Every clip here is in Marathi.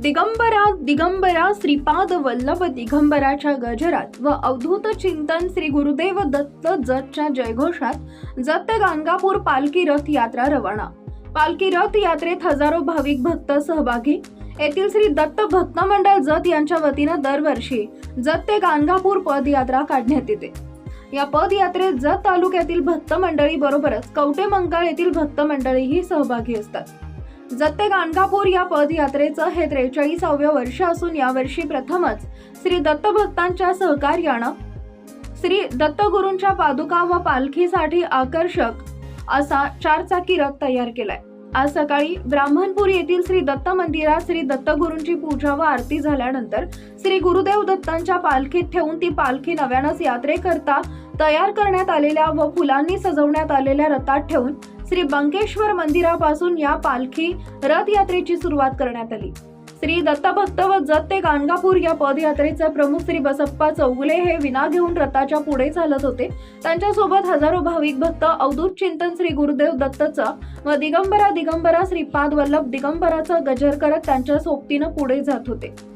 दिगंबरा दिगंबरा श्रीपाद वल्लभ दिगंबराच्या गजरात व अवधूत चिंतन श्री गुरुदेव दत्त जतच्या जयघोषात जत ते गाणगापूर पालखी रथ यात्रा रवाना. पालखी रथ यात्रेत हजारो भाविक भक्त सहभागी. येथील श्री दत्त भक्त मंडळ जत यांच्या वतीनं दरवर्षी जत ते गाणगापूर पदयात्रा काढण्यात येते. या पदयात्रेत जत तालुक्यातील भक्त मंडळी बरोबरच कवटे मंगळ येथील भक्त मंडळीही सहभागी असतात. जत्ते गाणगापूर या पदयात्रेचं हे त्रेचाळीसाव्या वर्ष असून यावर्षी प्रथमच श्री दत्तभक्तांच्या सहकार्यानं श्री दत्तगुरूंच्या पादुका व पालखीसाठी आकर्षक असा चारचाकी रथ तयार केलाय. आज सकाळी ब्राह्मणपूर येथील श्री दत्त मंदिरात श्री दत्तगुरूंची पूजा व आरती झाल्यानंतर श्री गुरुदेव दत्तांच्या पालखीत ठेवून ती पालखी नव्यानंच यात्रेकरता तयार करण्यात आलेल्या व फुलांनी सजवण्यात आलेल्या रथात ठेवून श्री बंकेश्वर मंदिरापासून या पालखी रथयात्रेची सुरुवात करण्यात आली. श्री दत्तभक्त व जत ते गाणगापूर या पदयात्रेचे प्रमुख श्री बसप्पा चौगुले हे विना घेऊन रथाच्या पुढे चालत होते. त्यांच्यासोबत हजारो भाविक भक्त अवधूत चिंतन श्री गुरुदेव दत्तचा व दिगंबरा दिगंबरा श्रीपाद वल्लभ दिगंबराचा गजर करत त्यांच्या सोबतीनं पुढे जात होते.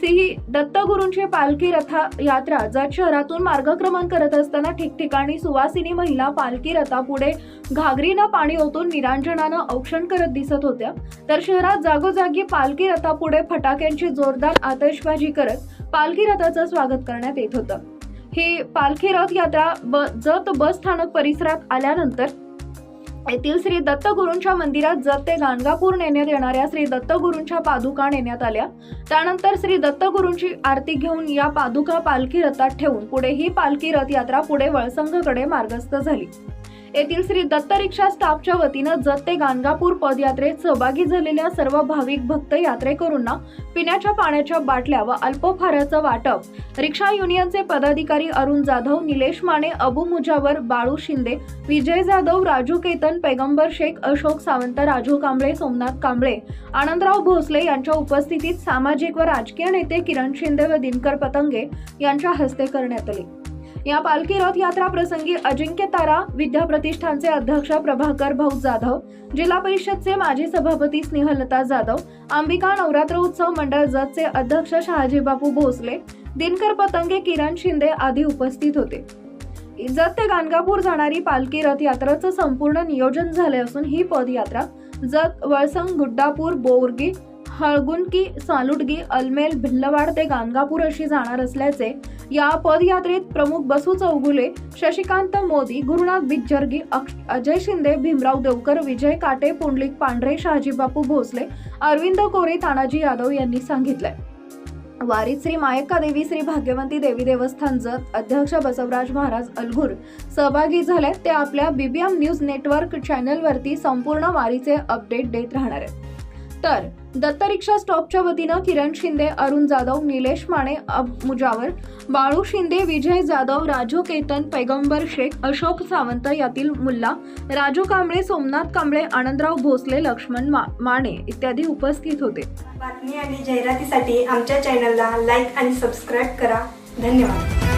श्री दत्तगुरूंची पालखी रथा यात्रा जत शहरातून मार्गक्रमण करत असताना ठिकठिकाणी सुवासिनी महिला पालखी रथापुढे घागरीनं पाणी ओतून निरांजनानं औक्षण करत दिसत होत्या. तर शहरात जागोजागी पालखी रथापुढे फटाक्यांची जोरदार आतषबाजी करत पालखी रथाचं स्वागत करण्यात येत होतं. ही पालखी रथ यात्रा ब जत बस स्थानक परिसरात आल्यानंतर येथील श्री दत्तगुरूंच्या मंदिरात जत ते गाणगापूर नेण्यात येणाऱ्या श्री दत्तगुरूंच्या पादुका नेण्यात आल्या. त्यानंतर श्री दत्तगुरूंची आरती घेऊन या पादुका पालखी रथात ठेवून पुढे ही पालखी रथ यात्रा पुढे वळसंघकडे मार्गस्थ झाली. येथील श्री दत्त रिक्षा स्टाफच्या वतीनं जत ते गाणगापूर पदयात्रेत सहभागी झालेल्या सर्व भाविक भक्त यात्रेकरूंना पिण्याच्या पाण्याच्या बाटल्या व अल्पोफाराचं वाटप रिक्षा युनियनचे पदाधिकारी अरुण जाधव निलेश माने अबू मुजावर बाळू शिंदे विजय जाधव राजू केतन पैगंबर शेख अशोक सावंत राजू कांबळे सोमनाथ कांबळे आनंदराव भोसले यांच्या उपस्थितीत सामाजिक व राजकीय नेते किरण शिंदे व दिनकर पतंगे यांच्या हस्ते करण्यात आले. या पालखी रथ यात्रा प्रसंगी अजिंक्य तारा विद्या प्रतिष्ठानचे अध्यक्ष प्रभाकर भाऊ जाधव जिल्हा परिषदचे माजी सभापती स्नेहलता जाधव अंबिका नवरात्र उत्सव मंडळ जतचे अध्यक्ष शहाजीबापू भोसले दिनकर पतंगे किरण शिंदे आदी उपस्थित होते. जत ते गाणगापूर जाणारी पालखी रथयात्राचं संपूर्ण नियोजन झाले असून ही पदयात्रा जत वळसंग गुड्डापूर बोरगी हळगुंकी सालुटगी अलमेल भिल्लवाड ते गाणगापूर अशी जाणार असल्याचे या पदयात्रेत प्रमुख बसू चौगुले शशिकांत मोदी गुरुनाथ बिज्जर्गी अक्ष- अजय शिंदे भीमराव देवकर विजय काटे पुंडलिक पांढरे शहाजीबापू भोसले अरविंद कोरे तानाजी यादव यांनी सांगितलंय. वारीत श्री मायक्का देवी श्री भाग्यवंती देवी देवस्थान जत अध्यक्ष बसवराज महाराज अलगूर सहभागी झाले ते आपल्या बीबीएम न्यूज नेटवर्क चॅनलवरती संपूर्ण वारीचे अपडेट देत राहणार आहेत. तर दत्तरिक्षा स्टॉपच्या वतीनं किरण शिंदे अरुण जाधव निलेश माने अब मुजावर बाळू शिंदे विजय जाधव राजू केतन पैगंबर शेख अशोक सावंत यातील मुल्ला राजू कांबळे सोमनाथ कांबळे आनंदराव भोसले लक्ष्मण मा- माने इत्यादी उपस्थित होते. बातमी आणि जाहिरातीसाठी आमच्या चॅनलला लाईक आणि सबस्क्राईब करा. धन्यवाद.